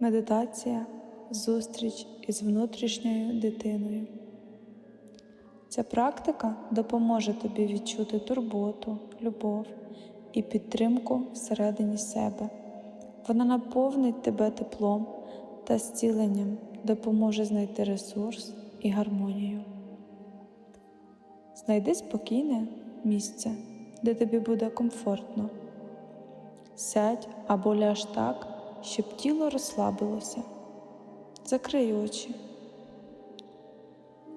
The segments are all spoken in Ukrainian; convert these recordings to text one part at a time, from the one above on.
Медитація зустріч із внутрішньою дитиною. Ця практика допоможе тобі відчути турботу, любов і підтримку всередині себе. Вона наповнить тебе теплом та зціленням, допоможе знайти ресурс і гармонію. Знайди спокійне місце, де тобі буде комфортно. Сядь або ляж так, щоб тіло розслабилося. Закрий очі.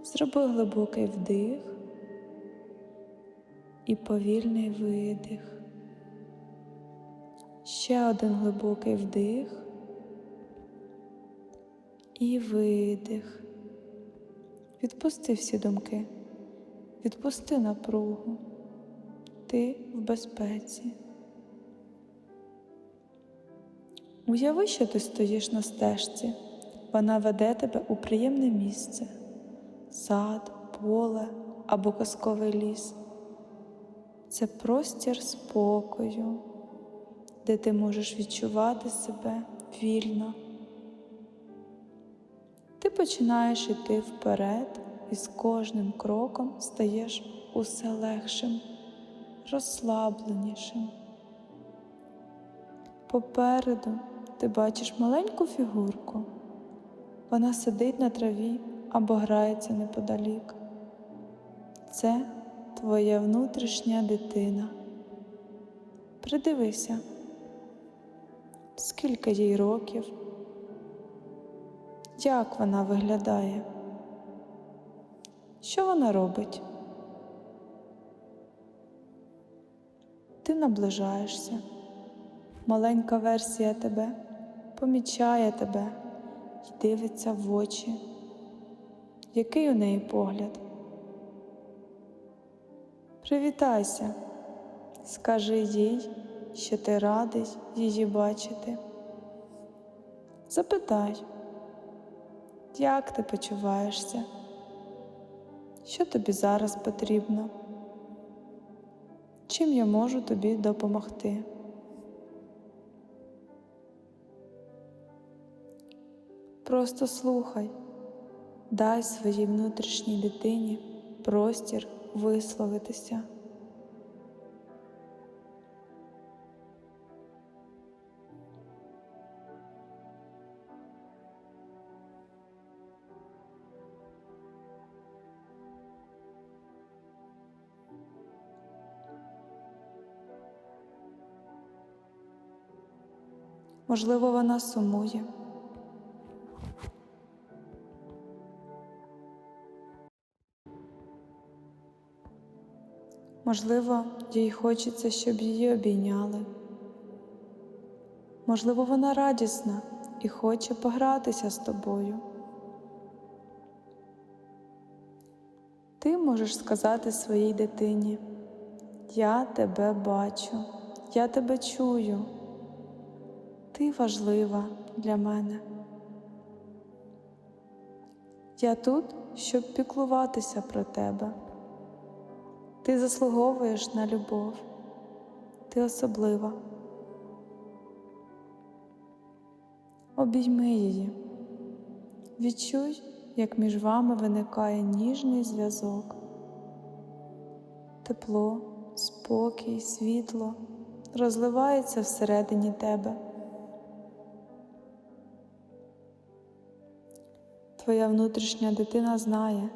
Зроби глибокий вдих і повільний видих. Ще один глибокий вдих і видих. Відпусти всі думки, відпусти напругу. Ти в безпеці. Уяви, що ти стоїш на стежці, вона веде тебе у приємне місце сад, поле або казковий ліс. Це простір спокою, де ти можеш відчувати себе вільно. Ти починаєш іти вперед і з кожним кроком стаєш усе легшим, розслабленішим. Попереду ти бачиш маленьку фігурку. Вона сидить на траві або грається неподалік. Це твоя внутрішня дитина. Придивися, скільки їй років, як вона виглядає, що вона робить? Ти наближаєшся. Маленька версія тебе помічає тебе і дивиться в очі. Який у неї погляд? Привітайся, скажи їй, що ти радий її бачити. Запитай, як ти почуваєшся? Що тобі зараз потрібно? Чим я можу тобі допомогти? Просто слухай, дай своїй внутрішній дитині простір висловитися. Можливо, вона сумує. Можливо, їй хочеться, щоб її обійняли. Можливо, вона радісна і хоче погратися з тобою. Ти можеш сказати своїй дитині: Я тебе бачу, я тебе чую. Ти важлива для мене. Я тут, щоб піклуватися про тебе. Ти заслуговуєш на любов, ти особлива. Обійми її, відчуй, як між вами виникає ніжний зв'язок, тепло, спокій, світло розливається всередині тебе. Твоя внутрішня дитина знає,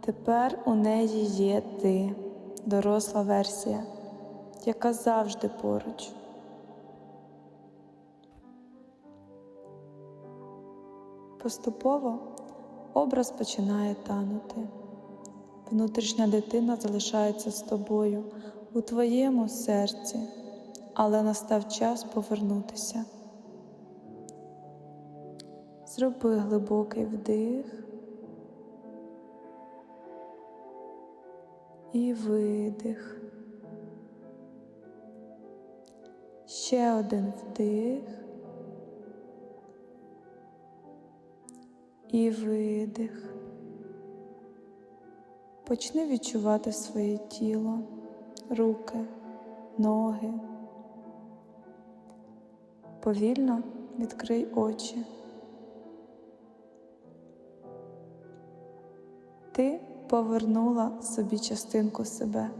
тепер у неї є ти доросла версія, яка завжди поруч. Поступово образ починає танути. Внутрішня дитина залишається з тобою у твоєму серці, але настав час повернутися. Зроби глибокий вдих. І видих. Ще один вдих і видих. Почни відчувати своє тіло, руки, ноги. Повільно відкрий очі. Ти повернула собі частинку себе.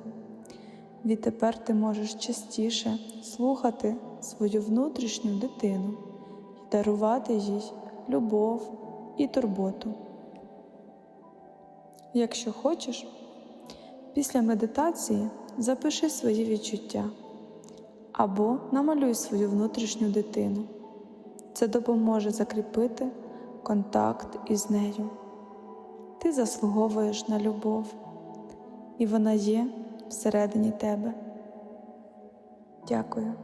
Відтепер ти можеш частіше слухати свою внутрішню дитину і дарувати їй любов і турботу. Якщо хочеш, після медитації запиши свої відчуття або намалюй свою внутрішню дитину. Це допоможе закріпити контакт із нею. Ти заслуговуєш на любов, і вона є всередині тебе. Дякую.